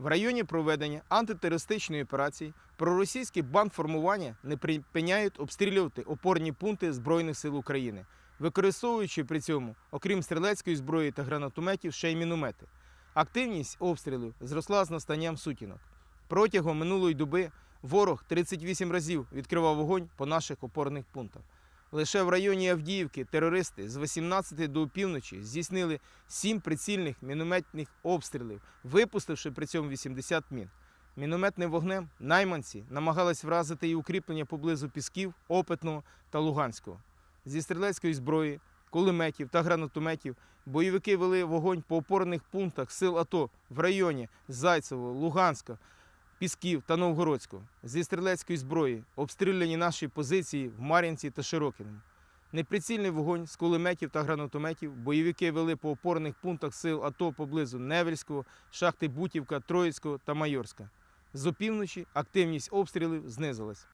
В районі проведення антитерористичної операції проросійські бандформування не припиняють обстрілювати опорні пункти Збройних сил України, використовуючи при цьому, окрім стрілецької зброї та гранатометів, ще й міномети. Активність обстрілів зросла з настанням сутінок. Протягом минулої доби ворог 38 разів відкривав вогонь по наших опорних пунктах. Лише в районі Авдіївки терористи з 18 до півночі здійснили 7 прицільних мінометних обстрілів, випустивши при цьому 80 мін. Мінометним вогнем найманці намагались вразити і укріплення поблизу Пісків, Опитного та Луганського. Зі стрілецької зброї, кулеметів та гранатометів бойовики вели вогонь по опорних пунктах сил АТО в районі Зайцево, Луганська, Пісків та Новгородського. Зі стрілецької зброї обстріляні наші позиції в Мар'їнці та Широкіному. Неприцільний вогонь з кулеметів та гранатометів бойовики вели по опорних пунктах сил АТО поблизу Невельського, шахти Бутівка, Троїцького та Майорська. З опівночі активність обстрілів знизилась.